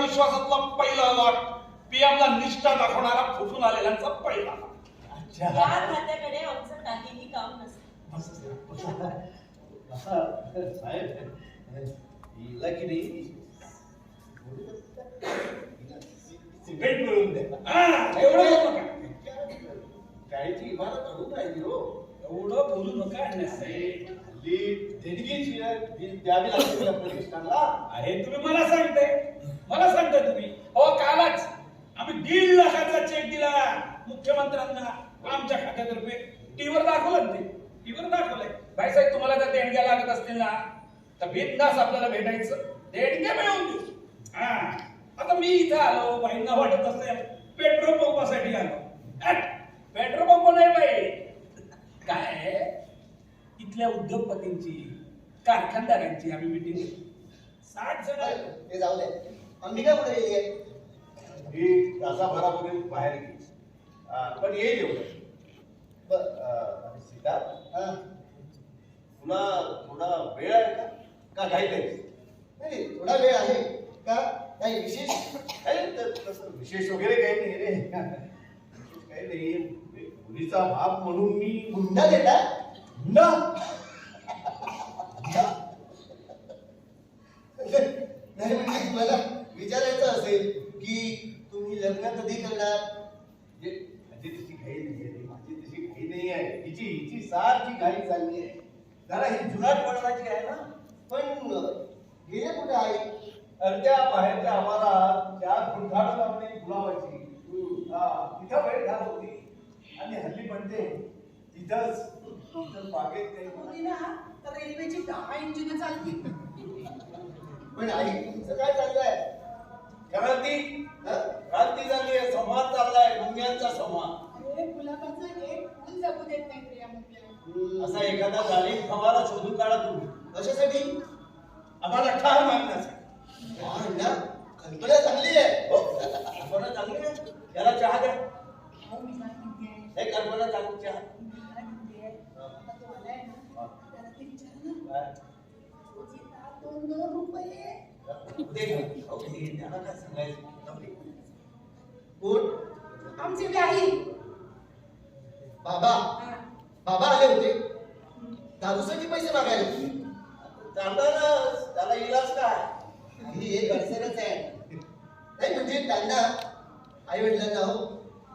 विश्वासातला पहिला लाट. पीएमला निष्ठा दाखवणारा फुटून आलेल्यांचा पहिला या खात्याकडे आमचं काहीही काम नसतं. साहेब हिला की नाही? सिमेंट मिळून द्या एवढं बोलू नका. शाळेची इमारत अजून राहिली हो. एवढं बोलू नका. हल्ली देणगीची फी द्यावी लागते प्रतिष्ठानला अरे तुम्ही मला सांगते मला तुम्ही? अहो कालच. आम्ही दीड लाखाचा चेक दिला. मुख्यमंत्र्यांना आमच्या खात्यातर्फे. टीव्हीवर दाखवलं ते? टीव्हीवर दाखवलंय. भाईसाहेब तुम्हाला जर देणग्या लागत असतील ना तर बिनदास आपल्याला भेटायचं. देणग्या मिळवून देऊ. हा. आता मी इथं आलो बाईंना वाटत असेल पेट्रोल पंपासाठी आलो. पेट्रोल पंप नाही बाई. काय? इथल्या उद्योगपतींची कारखानदारांची आम्ही मिटिंग साठ जण जाऊ द्या अंबिका कुठे गेली? आहे ही तासाभरापूर्वी बाहेर गेली. पण येईल एवढं. सीता हा. तुला थोडा वेळ आहे का? का घाई नाही? थोडा वेळ आहे. का? काही विशेष. तसं विशेष वगैरे काही नाही रे. काही नाही. मुलीचा बाप म्हणून मी हुंडा देता? हुंडा नाही म्हणजे तुम्हाला विचारायचं असेल की तुम्ही लग्न कधी करणार. म्हणजे तशी घाई नाही माझी तशी घाई नाही आहे. हिची हिची सारखी घाई चालली आहे. जरा ही जुनाट पडण्याची आहे ना? पण गेले कुठे आहे? अरे त्या बाहेरच्या आम्हाला त्या गुंठाळ लावणे गुलाबाची हा, तिथं वेळ घात होती. आणि हल्ली म्हणते तिथंच तिथं बागेत काही ना तर रेल्वेची दहा इंजिन चालतील पण आई तुमचं काय चाललंय? क्रांती हं? क्रांती झाली आहे संवाद चाललाय मुंग्यांचा संवाद. मुके हम्म, असा एखादा जाळी फवारा शोधून काढा तुम्ही. कशासाठी? आम्हाला ठार मारण्यासाठी. हा, हुंडा कल्पना चांगली आहे. हो कल्पना चांगली आहे. त्याला चहा द्या. म्हणते हे कल्पना चांगली चहा. दोन दोन रुपये. हो. त्याला काय सांगायचं. कोण? आमचे व्याही बाबा. बाबा आले होते. दारूसाठी पैसे मागायला चालणारच त्याला इलाज काय? ही एक अडचणच आहे. नाही म्हणजे त्यांना आई वडिलांना हो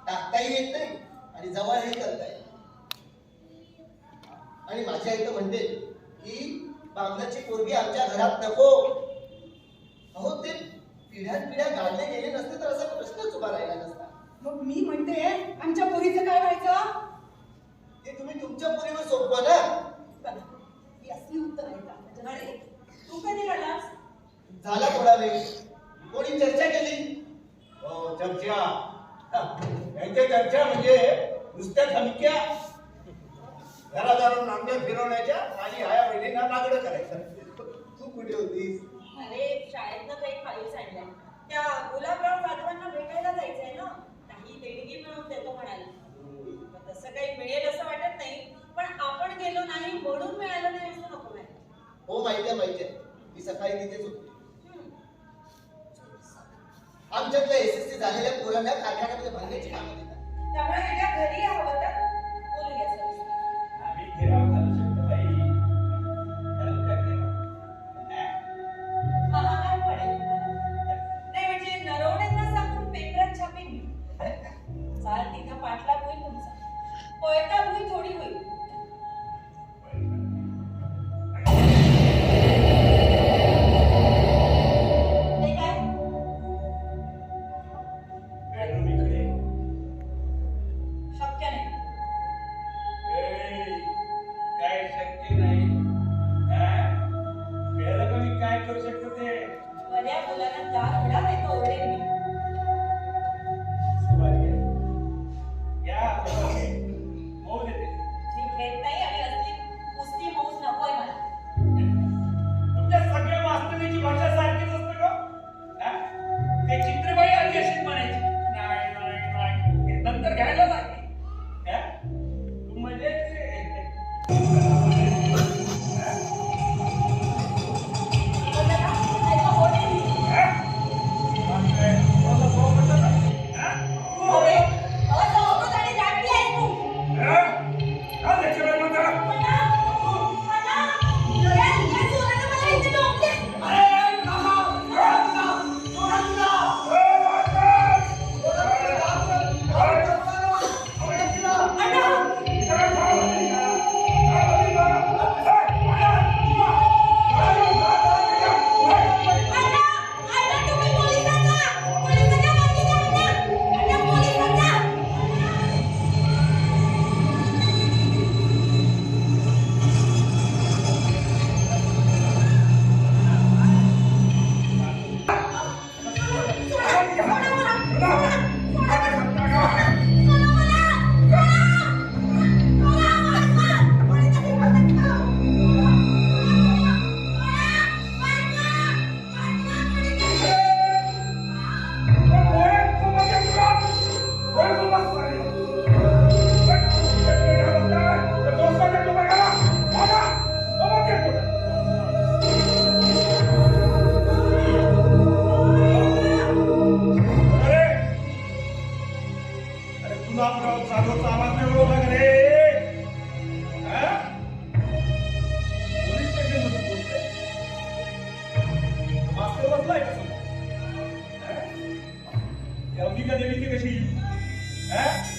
टाकताही येत नाही आणि जवळही करता येत. आणि माझी आई तर म्हणते की बांगलाची पोरगी आमच्या घरात नको. अहो ते पिढ्यान पिढ्या गाडले गेले नसते तर असा प्रश्नच उभा राहिला नसता. मग मी म्हणते आमच्या पोरीचं काय व्हायचं? ते तुम्ही तुमच्या पोरीवर सोपवा ना. ही असली उत्तर आहेत आपल्या अरे जगात. तू कधी आलास झाला थोडा वेळ. कोणी चर्चा केली? हो चर्चा. यांच्या चर्चा म्हणजे नुसत्या धमक्या. घरादारून नांग्या फिरवण्याच्या आणि आया बहिणींना नागडं करायचं. तू कुठे होतीस? अरे शाळेतनं या अंबिका देवीची कशी हा?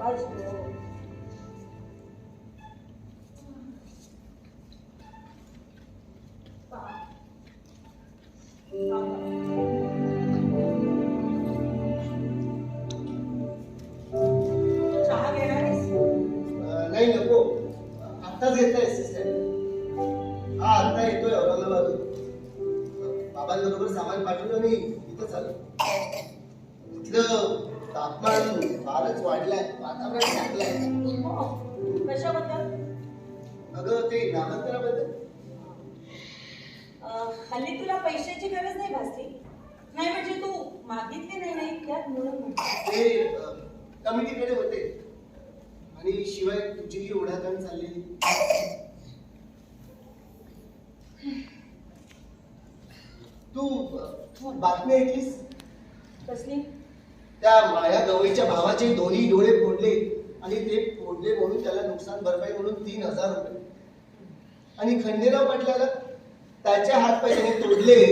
आज ग. ते कमिटीकडे होते. आणि शिवाय तुझी ही ओढाताण चाललेली. तू तू बातमी ऐकलीस? कसली? त्या माया गवईच्या भावाचे दोन्ही डोळे फोडले आणि ते फोडले म्हणून त्याला नुकसान भरपाई म्हणून तीन हजार रुपये. आणि खंडेराव पाटलाला त्याच्या हात पाय तोडले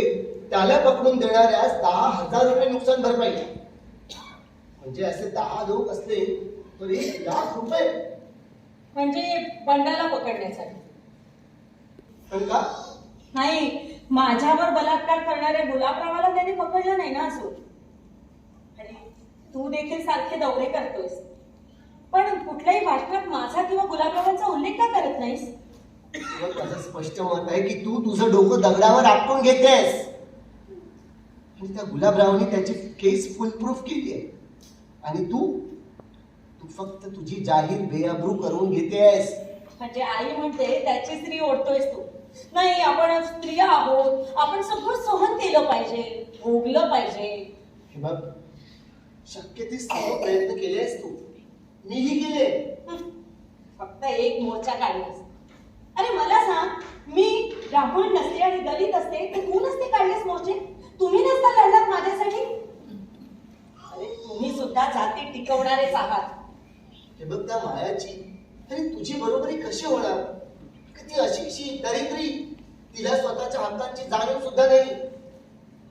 त्याला पकडून देणाऱ्यास दहा हजार रुपये नुकसान भरपाई. म्हणजे असे दहा लोक असले तर एक लाख रुपये. म्हणजे बंडाला पकडण्यासाठी. का? नाही माझ्यावर बलात्कार करणाऱ्या गुलाबरावाला त्याने पकडलं नाही ना असो. आणि तू देखील सारखे दौरे करतोयस. पण कुठल्याही भाषणात माझा किंवा गुलाबरावांचा उल्लेख का करत नाहीस? माझं स्पष्ट मत आहे की तू तुझं डोकं दगडावर आपटून घेतेस. आणि त्या गुलाबरावने त्याची केस फुल प्रूफ केली आहे. आणि तू? तू फक्त तुझी जाहीर बेअब्रू करून घेतेस म्हणजे आई म्हणते त्याची स्त्री ओढतोयस तू. नाही आपण स्त्रिया आहोत. आपण सगळं सहन केलं पाहिजे भोगलं पाहिजे. हे बघ शक्य ते सर्व प्रयत्न केले आहेस तू. मीही केले. फक्त एक एक मोर्चा काढलास. अरे मला सांग मी ब्राह्मण नसते आणि दलित असते तर तू नसते काढलेस मोर्चे? तुम्ही नसता लढलात माझ्यासाठी? अरे तुम्ही सुद्धा जाती टिकवणारेच आहात. हे बघ त्या मायाची तरी तुझी बरोबरी कशी होणार? का ती अशिक्षित दरिद्री तिला स्वतःच्या हक्कांची जाणीव सुद्धा नाही.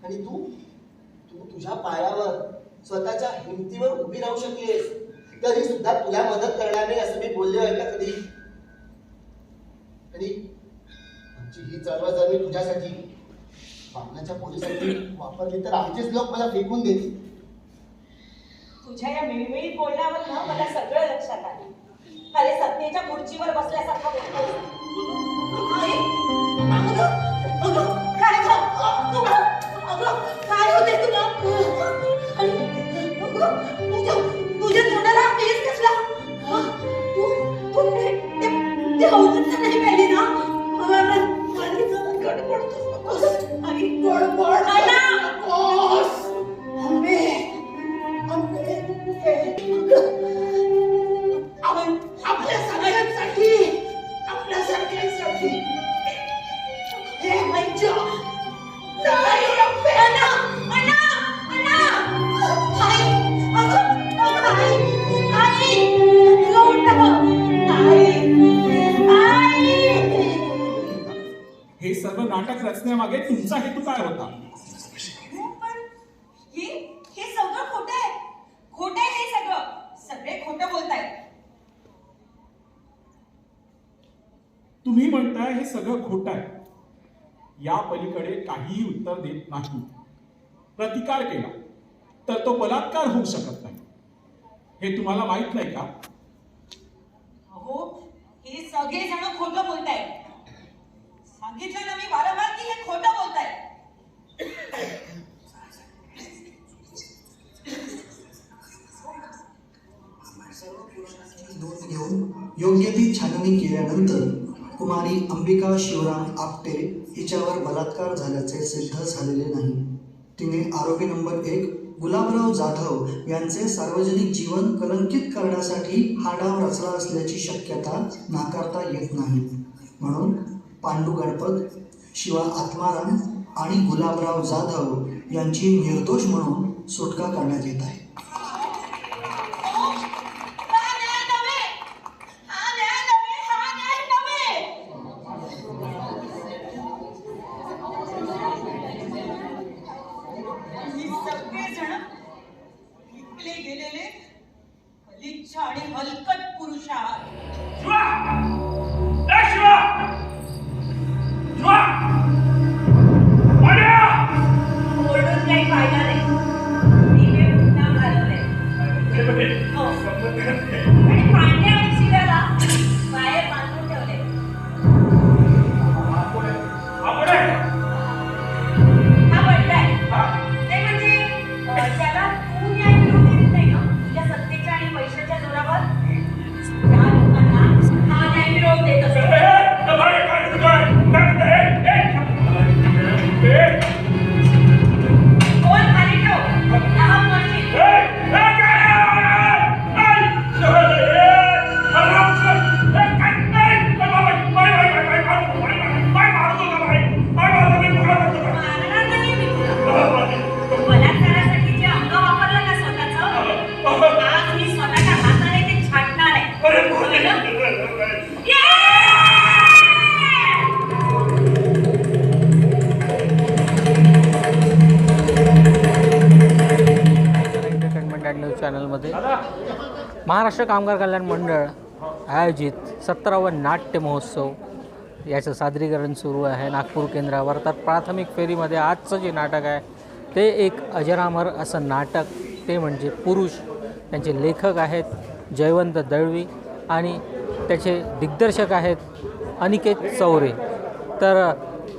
आणि तू? तू तुझ्या पायावर स्वतःच्या हिमतीवर उभी राहू शकलीस तरी सुद्धा तुला मदत करणार नाही असं मी बोलले आहे का कधी? आणि आमची ही चळवळ जर मी तुझ्यासाठी बापनाच्या पोलिसांनी वापरली तर आमचेच लोक मला फेकून देतील. तुझ्या या मिळमिळीत बोलण्यावर ना मला सगळं लक्षात आलं. अरे सत्तेच्या खुर्चीवर बसल्यासारखा बोलतो काय होते काय तुला? तुझ्या तुझ्या तोंडाला बोलतायत तुम्ही म्हणताय हे सगळं खोटं आहे. या पलीकडे काहीही उत्तर देत नाही. प्रतिकार केला तर तो बलात्कार होऊ शकत नाही. हे तुम्हाला माहीत नाही का? अहो हे सगळे जण खोटं बोलतायत. सांगितलं ना मी वारंवार की हे खोटं बोलतायत? योग्य ती छाननी केल्यानंतर कुमारी अंबिका शिवराम आपटे हिच्यावर बलात्कार झाल्याचे सिद्ध झालेले नाही. तिने आरोपी नंबर एक गुलाबराव जाधव यांचे सार्वजनिक जीवन कलंकित करण्यासाठी हा डाव रचला असल्याची शक्यता नाकारता येत नाही. म्हणून पांडू गणपत शिवा आत्माराम आणि गुलाबराव जाधव यांची निर्दोष म्हणून सुटका करण्यात येत आहे. Okay. महाराष्ट्र कामगार कल्याण मंडळ आयोजित सत्तरावा नाट्य महोत्सव. याचं सादरीकरण सुरू आहे. नागपूर केंद्रावर तर प्राथमिक फेरीमध्ये आजचं जे नाटक आहे ते एक अजरामर असं नाटक. ते म्हणजे पुरुष. त्यांचे लेखक आहेत जयवंत दळवी आणि त्याचे दिग्दर्शक आहेत अनिकेत चौरे. तर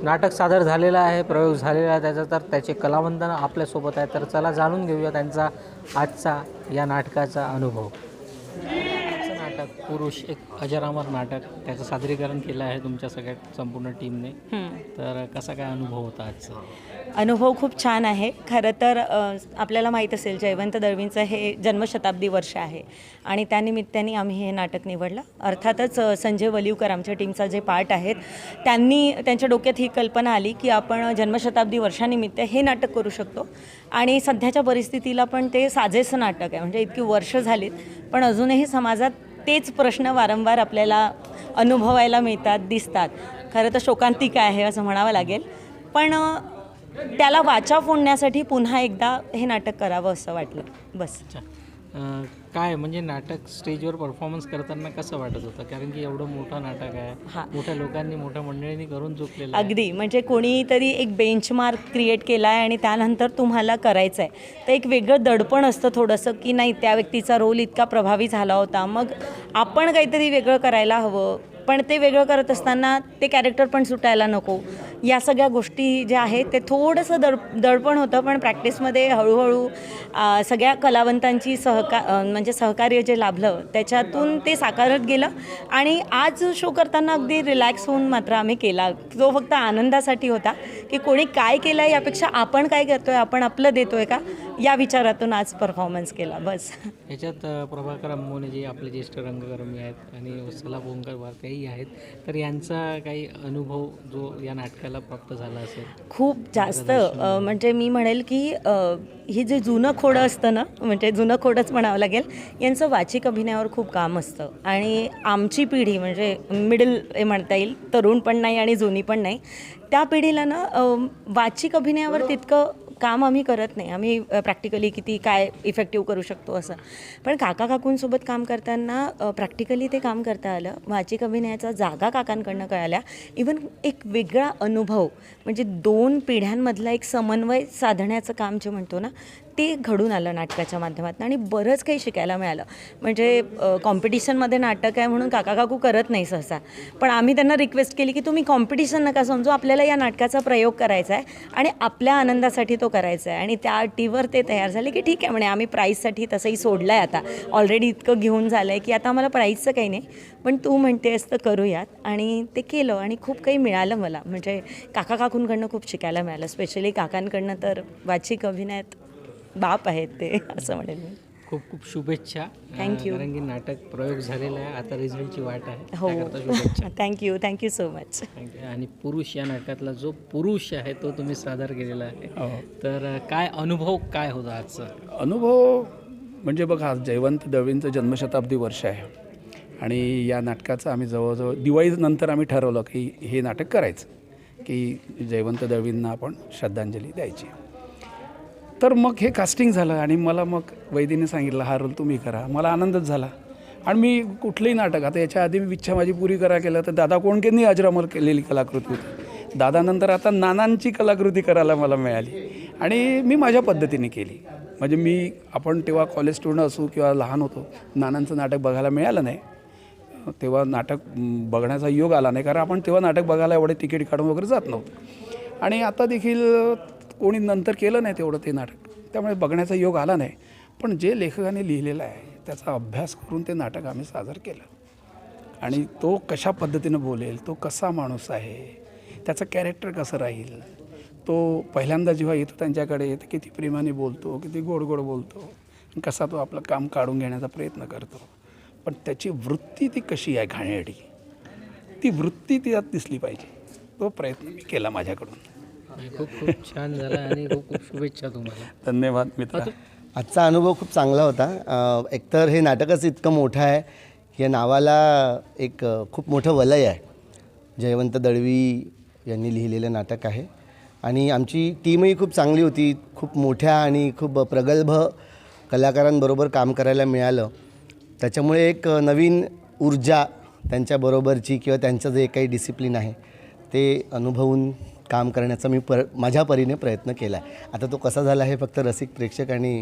नाटक सादर झालेलं आहे प्रयोग झालेला आहे त्याचा. तर त्याचे कलावंत आपल्यासोबत आहे तर चला जाणून घेऊया त्यांचा आजचा या नाटकाचा अनुभव. नाटक पुरुष एक अजरामर नाटक त्याचं सादरीकरण केलं आहे तुमच्या सगळ्या संपूर्ण टीमने तर कसा काय अनुभव होता आजचा? अनुभव खूप छान आहे. खरं तर आपल्याला माहीत असेल जयवंत दळवींचं हे जन्मशताब्दी वर्ष आहे. आणि त्यानिमित्ताने आम्ही हे नाटक निवडलं. अर्थातच संजय वलिवकर आमच्या टीमचा जे पार्ट आहेत त्यांनी त्यांच्या डोक्यात ही कल्पना आली की आपण जन्मशताब्दी वर्षानिमित्त हे नाटक करू शकतो. आणि सध्याच्या परिस्थितीला पण ते साजेसं नाटक आहे. म्हणजे इतकी वर्ष झालीत पण अजूनही समाजात तेच प्रश्न वारंवार आपल्याला अनुभवायला मिळतात दिसतात. खरं तर शोकांतिका आहे असं म्हणावं लागेल. पण त्याला वाचा फोडण्यासाठी पुन्हा एकदा हे नाटक करावं असं वाटलं. बस. अं, काय म्हणजे नाटक स्टेजवर परफॉर्मन्स करताना कसं वाटत होतं? कारण की एवढं मोठं नाटक आहे. हां. मोठ्या लोकांनी मोठ्या मंडळींनी करून आहे. अगदी. म्हणजे कोणीतरी एक बेंचमार्क क्रिएट केला आहे आणि त्यानंतर तुम्हाला करायचं आहे. तर एक वेगळं दडपण असतं थोडंसं की नाही त्या व्यक्तीचा रोल इतका प्रभावी झाला होता. मग आपण काहीतरी वेगळं करायला हवं. पण ते वेगळं करत असताना ते कॅरेक्टर पण सुटायला नको. या सगळ्या गोष्टी ज्या आहेत ते थोडंसं दड दडपण होतं पण प्रॅक्टिसमध्ये हळूहळू सगळ्या कलावंतांची सहका म्हणजे सहकार्य जे लाभलं त्याच्यातून ते साकारत गेलं. आणि आज शो करताना अगदी रिलॅक्स होऊन मात्र आम्ही केला. तो फक्त आनंदासाठी होता की कोणी काय केलं आहे यापेक्षा आपण काय करतो आहे आपण आपलं देतो आहे का? या विचारातून आज परफॉर्मन्स केला बस. ह्याच्यात प्रभाकर अंबोने जे आपले ज्येष्ठ रंगकर्मी आहेत आणि वत्सला भारती वारकेही आहेत. तर यांचा काही अनुभव जो या नाटकाला प्राप्त झाला असेल. खूप जास्त म्हणजे मी म्हणेल की ही जे जुनं खोडं असतं ना म्हणजे जुनं खोडंच म्हणावं लागेल यांचं वाचिक अभिनयावर खूप काम असतं. आणि आमची पिढी म्हणजे मिडल हे म्हणता येईल तरुण पण नाही आणि जुनी पण नाही त्या पिढीला ना वाचिक अभिनयावर तितकं काम आम्ही करत नाही. आम्ही प्रॅक्टिकली किती काय इफेक्टिव्ह करू शकतो असं. पण काका काकूंसोबत काम करताना प्रॅक्टिकली ते काम करता आलं. वाचिक अभिनयाचा जागा काकांकडनं कळाल्या. इवन एक वेगळा अनुभव म्हणजे दोन पिढ्यांमधला एक समन्वय साधण्याचं काम जे म्हणतो ना ते घडून आलं नाटकाच्या माध्यमातून? आणि बरंच काही शिकायला मिळालं. म्हणजे कॉम्पिटिशनमध्ये नाटक आहे म्हणून काका काकू करत नाही सहसा. पण आम्ही त्यांना रिक्वेस्ट केली की तुम्ही कॉम्पिटिशन नका समजू. आपल्याला या नाटकाचा प्रयोग करायचा आहे आणि आपल्या आनंदासाठी तो करायचा आहे. आणि त्या अटीवर ते तयार झाले की ठीक आहे म्हणे आम्ही प्राईजसाठी तसंही सोडलं आहे आता. ऑलरेडी इतकं घेऊन झालं आहे की आता आम्हाला प्राईजचं काही नाही. पण तू म्हणते तर करूयात. आणि ते केलं आणि खूप काही मिळालं मला. म्हणजे काका काकूंकडनं खूप शिकायला मिळालं. स्पेशली काकांकडनं तर वाचिक अभिनयात बाप आहेत ते असं म्हणेल मी. खूप खूप शुभेच्छा. you. कारण की नाटक प्रयोग झालेला आहे. आता रिझल्टची वाट आहे. हो. त्याकरता शुभेच्छा. Thank you thank you so much. आणि पुरुष या नाटकातला जो पुरुष आहे तो तुम्ही सादर केलेला आहे. तर अ, काय अनुभव काय होता आजचा? अनुभव म्हणजे बघा आज जयवंत दळवींचं जन्मशताब्दी वर्ष आहे. आणि या नाटकाचं आम्ही जवळजवळ दिवाळीनंतर आम्ही ठरवलं की हे नाटक करायचं. की जयवंत दळवींना आपण श्रद्धांजली द्यायची. तर मग हे कास्टिंग झालं आणि मला मग वैदीने सांगितलं हा रोल तुम्ही करा. मला आनंदच झाला. आणि मी कुठलंही नाटक आता याच्या आधी मी इच्छा माझी पुरी करा केलं तर दादा कोणकेंनी अजरामर केलेली कलाकृती होती? दादानंतर आता नानांची कलाकृती करायला मला मिळाली. आणि मी माझ्या पद्धतीने केली. म्हणजे मी आपण तेव्हा कॉलेज स्टुडंट असू किंवा लहान होतो नानांचं नाटक बघायला मिळालं नाही. तेव्हा नाटक बघण्याचा योग आला नाही. कारण आपण तेव्हा नाटक बघायला एवढे तिकीट काढून वगैरे जात नव्हतं. आणि आता देखील कोणी नंतर केलं नाही तेवढं ते नाटक. त्यामुळे बघण्याचा योग आला नाही. पण जे लेखकाने लिहिलेलं आहे त्याचा अभ्यास करून ते नाटक आम्ही सादर केलं. आणि तो कशा पद्धतीनं बोलेल तो कसा माणूस आहे त्याचं कॅरेक्टर कसं राहील तो पहिल्यांदा जेव्हा येतो त्यांच्याकडे तर किती प्रेमाने बोलतो किती गोड गोड बोलतो आणि कसा तो आपलं काम काढून घेण्याचा प्रयत्न करतो. पण त्याची वृत्ती ती कशी आहे घाणेरडी? ती वृत्ती तिच्यात दिसली पाहिजे. तो प्रयत्न मी केला माझ्याकडून. खूप खूप छान झाला आणि खूप खूप शुभेच्छा तुम्हाला. धन्यवाद मित्रा. आजचा अनुभव खूप चांगला होता. एकतर हे नाटकच इतकं मोठं आहे या नावाला एक खूप मोठं वलय आहे. जयवंत दळवी यांनी लिहिलेलं नाटक आहे. आणि आमची टीमही खूप चांगली होती खूप मोठ्या आणि खूप प्रगल्भ कलाकारांबरोबर काम करायला मिळालं. त्याच्यामुळे एक नवीन ऊर्जा त्यांच्याबरोबरची किंवा त्यांचं जे काही डिसिप्लिन आहे ते अनुभवून काम करण्याचा मी पर माझ्या परीने प्रयत्न केला आहे आता तो कसा झाला हे फक्त रसिक प्रेक्षक आणि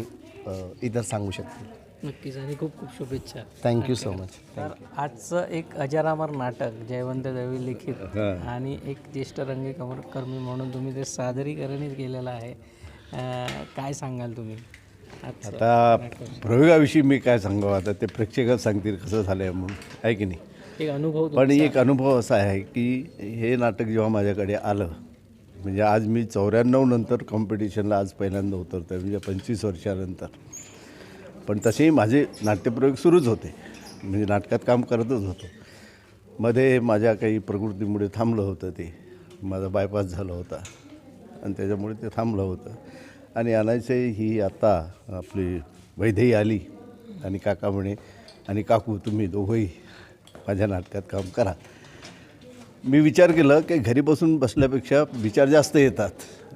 इतर सांगू शकतील. नक्कीच आणि खूप खूप शुभेच्छा. थँक्यू. सो मच तर आजचं एक अजरामर नाटक जयवंत दळवी लिखित आणि एक ज्येष्ठ रंगी कमर कर्मी म्हणून तुम्ही ते सादरीकरणही केलेलं आहे. काय सांगाल तुम्ही? आता. प्रयोगाविषयी मी काय सांगावं? आता ते प्रेक्षकच सांगतील कसं झालं आहे म्हणून. आहे की नाही? एक अनुभव पण. एक अनुभव असा आहे की हे नाटक जेव्हा माझ्याकडे आलं म्हणजे आज मी चौऱ्याण्णव नंतर कॉम्पिटिशनला आज पहिल्यांदा उतरतो आहे म्हणजे पंचवीस वर्षानंतर. पण तसेही माझे नाट्यप्रयोग सुरूच होते. म्हणजे नाटकात काम करतच होतो. मध्ये माझ्या काही प्रकृतीमुळे थांबलं होतं ते. माझा बायपास झाला होता. आणि त्याच्यामुळे ते थांबलं होतं. आणि अनायसे ही आता आपली वैधई आली. आणि काका म्हणे आणि काकू तुम्ही दोघंही माझ्या नाटकात काम करा. मी विचार केला की घरी बसून बसल्यापेक्षा विचार जास्त येतात.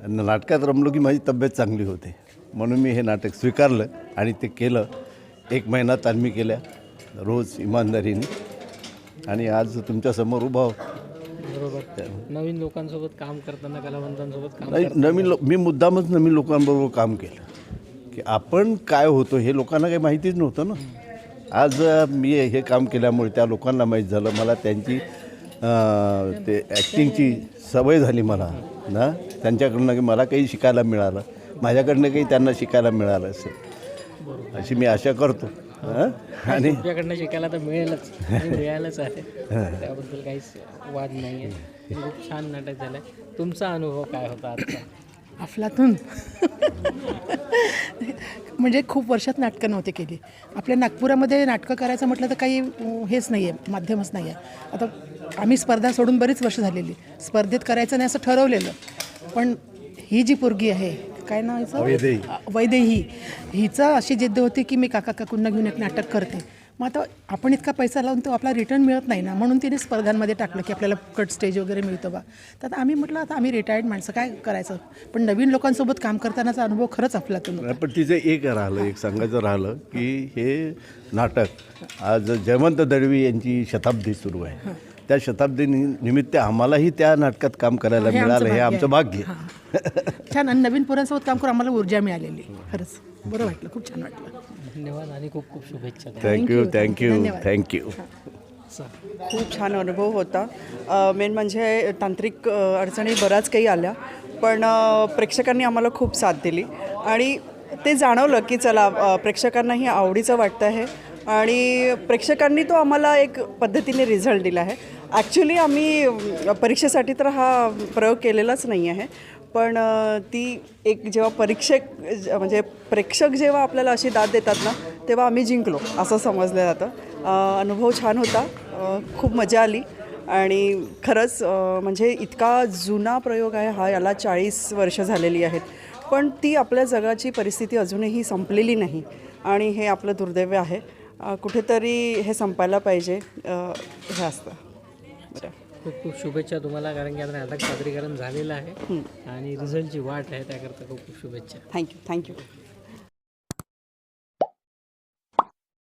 आणि नाटकात रमलो की माझी तब्येत चांगली होते. म्हणून मी हे नाटक स्वीकारलं आणि ते केलं. एक महिना तालमी केल्या. रोज इमानदारीने. आणि आज तुमच्यासमोर उभा. बरोबर. नवीन लोकांसोबत काम करताना कलावंतांसोबत काम नाही नवीन लो मी मुद्दामच नवीन लोकांबरोबर काम केलं. की आपण काय होतो हे लोकांना काही माहितीच नव्हतं ना. आज मी हे काम केल्यामुळे त्या लोकांना माहीत झालं. मला त्यांची ते ॲक्टिंगची सवय झाली मला ना? त्यांच्याकडनं काही मला काही शिकायला मिळालं. माझ्याकडनं काही त्यांना शिकायला मिळालं असेल. अशी मी आशा करतो? आणि तुमच्याकडनं शिकायला तर मिळेलच. आणि मिळालंच आहे. त्याबद्दल काहीच वाद नाही आहे खूप छान नाटक झालं आहे तुमचा अनुभव काय होता आजचा? अफलातून. म्हणजे खूप वर्षात नाटकं नव्हती केली. आपल्या नागपुरामध्ये नाटकं करायचं म्हटलं तर काही हेच नाही आहे माध्यमच नाही आहे. आता आम्ही स्पर्धा सोडून बरीच वर्ष झालेली. स्पर्धेत करायचं नाही असं ठरवलेलं. पण ही जी पोरगी आहे काय नाव? वैदेही. वैदेही. हिचं अशी जिद्द होती की मी काका काकूंना घेऊन एक नाटक करते. मग आता आपण इतका पैसा लावून तो आपला रिटर्न मिळत नाही ना म्हणून तिने स्पर्धांमध्ये टाकलं की आपल्याला कट स्टेज वगैरे मिळतं बा. तर आता आम्ही म्हटलं आता आम्ही रिटायर्ड माणसं काय करायचं? पण नवीन लोकांसोबत काम करतानाचा अनुभव खरंच अफलातून होता. पण तिचं एक राहिलं एक सांगायचं राहिलं की हे नाटक आज जयवंत दळवी यांची शताब्दी सुरू आहे. त्या शताब्दी निमित्त आम्हालाही त्या नाटकात काम करायला मिळालं हे आमचं भाग्य. छान आणि नवीन पोरांसोबत काम करून आम्हाला ऊर्जा मिळालेली खरंच. बरं वाटलं खूप छान वाटलं. धन्यवाद आणि खूप खूप शुभेच्छा थँक्यू थँक्यू. थँक्यू खूप छान अनुभव होता. मेन म्हणजे तांत्रिक अडचणी बऱ्याच काही आल्या पण प्रेक्षकांनी आम्हाला खूप साथ दिली. आणि ते जाणवलं की चला प्रेक्षकांनाही आवडीचं वाटतं आहे. आणि प्रेक्षकांनी तो आम्हाला एक पद्धतीने रिझल्ट दिला आहे. ॲक्च्युली आम्ही परीक्षेसाठी तर हा प्रयोग केलेलाच नाही आहे. पण ती एक जेव्हा परीक्षक ज- म्हणजे प्रेक्षक जेव्हा आपल्याला अशी दाद देतात ना तेव्हा आम्ही जिंकलो असं समजलं जातं. अनुभव छान होता खूप मजा आली. आणि खरंच म्हणजे इतका जुना प्रयोग आहे हा याला चाळीस वर्ष झालेली आहेत. पण ती आपल्या जगाची परिस्थिती अजूनही संपलेली नाही. आणि हे आपलं दुर्दैव आहे. कुठेतरी हे संपायला पाहिजे हे असतं खूप खूप शुभेच्छा तुम्हाला कारण की आता नाटक सादरीकरण झालेलं आहे आणि रिझल्टची वाट आहे त्याकरता खूप खूप शुभेच्छा. Thank you thank you